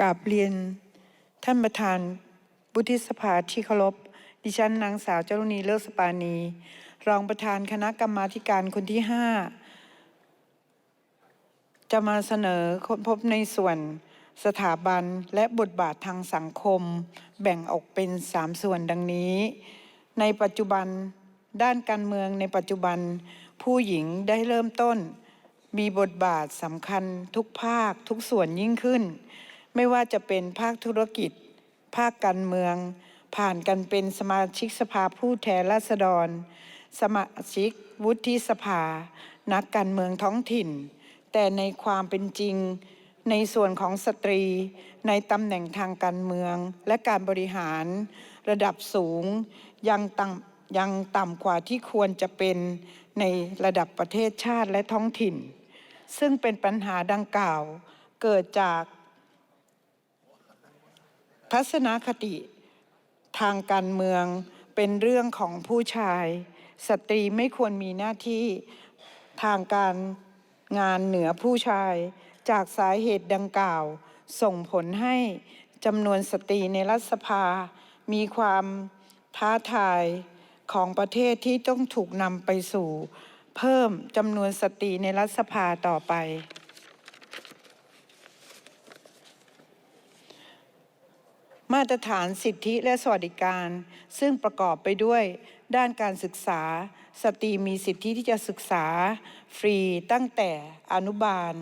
กราบเรียนท่านประธานวุฒิสภาที่เคารพดิฉันนางสาวเจารุณีเลิศสปานี รองประธานคณะกรรมาการคนที่ห้าจะมาเสนอค้นพบในส่วนสถาบันและบทบาททางสังคม แบ่งออกเป็นสามส่วนดังนี้ ในปัจจุบันด้านการเมืองในปัจจุบัน ผู้หญิงได้เริ่มต้น มีบทบาทสำคัญทุกภาคทุกส่วนยิ่งขึ้น ไม่ว่าจะเป็นภาคธุรกิจ ภาคการเมือง ผ่านกันเป็นสมาชิกสภาผู้แทนราษฎร สมาชิกวุฒิสภา นักการเมืองท้องถิ่น แต่ในความเป็นจริง ในส่วนของสตรี ในตำแหน่งทางการเมืองและการบริหาร ระดับสูงยังต่ำยังต่ำกว่าที่ควรจะเป็นในระดับประเทศชาติและท้องถิ่น ซึ่งเป็นปัญหาดังกล่าวเกิดจาก ทัศนคติ ทางการเมืองเป็นเรื่องของผู้ชาย สตรีไม่ควรมีหน้าที่ทางการงานเหนือผู้ชาย จากสาเหตุดังกล่าว ส่งผลให้จำนวนสตรีในรัฐสภา มีความท้าทายของประเทศที่ต้องถูกนำไปสู่ เพิ่มจำนวนสตรีในรัฐสภาต่อไป มาตรฐานสิทธิและสวัสดิการ ซึ่งประกอบไปด้วย ด้านการศึกษา สตรีมีสิทธิที่จะศึกษา ฟรีตั้งแต่อนุบาล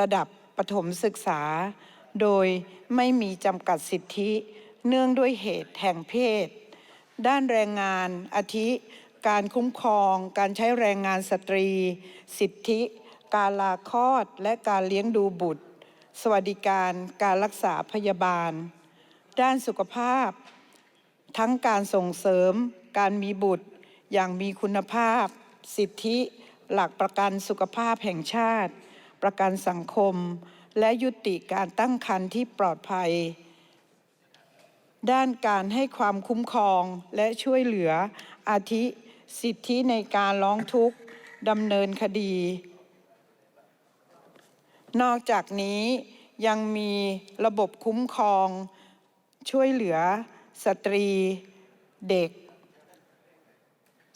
ระดับประถมศึกษา โดยไม่มีจำกัดสิทธิ เนื่องด้วยเหตุแห่งเพศ ด้านแรงงานอาทิ การคุ้มครอง การใช้แรงงานสตรี สิทธิ การลาคลอดและการเลี้ยงดูบุตร สวัสดิการการรักษาพยาบาล ด้านสุขภาพ ทั้งการส่งเสริม การมีบุตรอย่างมีคุณภาพ สิทธิหลักประกันสุขภาพแห่งชาติ ประกันสังคม และยุติการตั้งครรภ์ที่ปลอดภัย ด้านการให้ความคุ้มครองและช่วยเหลืออาทิ สิทธิในการร้องทุกข์ดำเนินคดี นอกจากนี้ยังมีระบบคุ้มครอง ช่วยเหลือสตรีเด็ก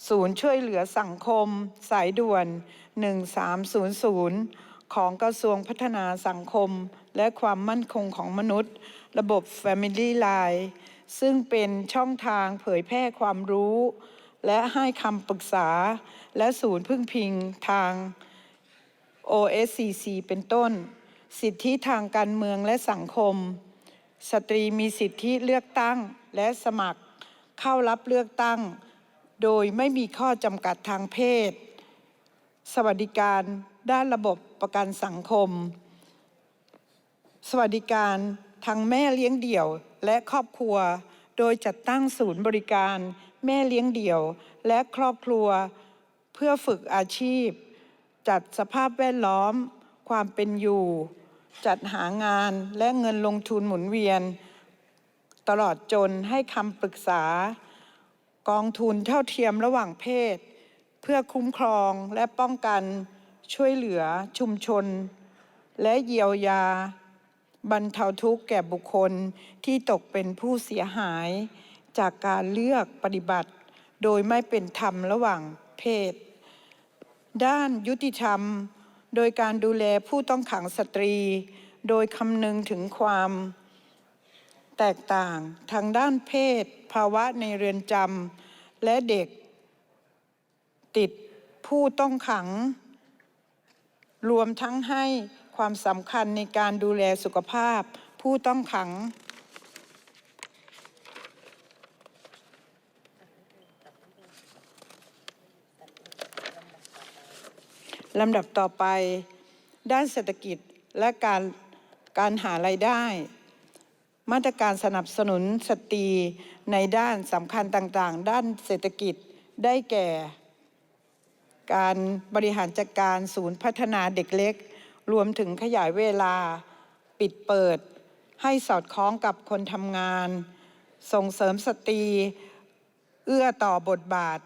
ศูนย์ช่วยเหลือสังคม สายด่วน 1300 ของกระทรวงพัฒนาสังคม และความมั่นคงของมนุษย์ ระบบ Family Line ซึ่งเป็นช่องทางเผยแพร่ความรู้ และให้คำปรึกษา และศูนย์พึ่งพิงทาง OSCC เป็นต้น สิทธิทางการเมืองและสังคม สตรีมีสิทธิเลือกตั้งและสมัครเข้ารับเลือกตั้ง โดยไม่มีข้อจำกัดทางเพศ สวัสดิการด้านระบบประกันสังคม สวัสดิการทางแม่เลี้ยงเดี่ยวและครอบครัว โดยจัดตั้งศูนย์บริการแม่เลี้ยงเดี่ยวและครอบครัว เพื่อฝึกอาชีพ จัดสภาพแวดล้อม ความเป็นอยู่ จัดหางานและเงินลงทุนหมุนเวียน ตลอดจนให้คำปรึกษา กองทุนเท่าเทียมระหว่างเพศ เพื่อคุ้มครองและป้องกันช่วยเหลือชุมชน และเยียวยา บรรเทาทุกข์แก่บุคคลที่ตกเป็นผู้เสียหาย จากการเลือกปฏิบัติ โดยไม่เป็นธรรมระหว่างเพศ ด้านยุติธรรม โดยการดูแลผู้ต้องขังสตรี โดยคำนึงถึงความแตกต่างทางด้านเพศ ภาวะในเรือนจำและเด็ก ติดผู้ต้องขัง รวมทั้งให้ความสำคัญในการดูแลสุขภาพ ผู้ต้องขัง ลำดับต่อไป ด้านเศรษฐกิจและการการหารายได้ มาตรการสนับสนุนสตรีในด้านสำคัญต่างๆ ด้านเศรษฐกิจได้แก่ การบริหารจัดการศูนย์พัฒนาเด็กเล็ก รวมถึงขยายเวลาปิดเปิด ให้สอดคล้องกับคนทำงาน ส่งเสริมสตรี เอื้อต่อบทบาท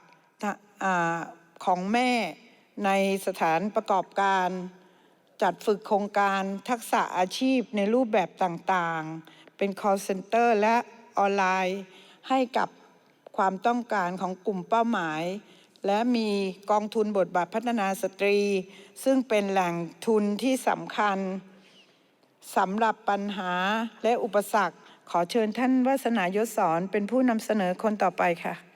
ของแม่ ในสถานประกอบการ จัดฝึกโครงการทักษะอาชีพในรูปแบบต่างๆ เป็น call center และออนไลน์ ให้กับความต้องการของกลุ่มเป้าหมาย และมีกองทุนบทบาทพัฒนาสตรี ซึ่งเป็นแหล่งทุนที่สำคัญสำหรับปัญหาและอุปสรรค ขอเชิญท่านวัฒนายศสอนเป็นผู้นำเสนอคนต่อไปค่ะ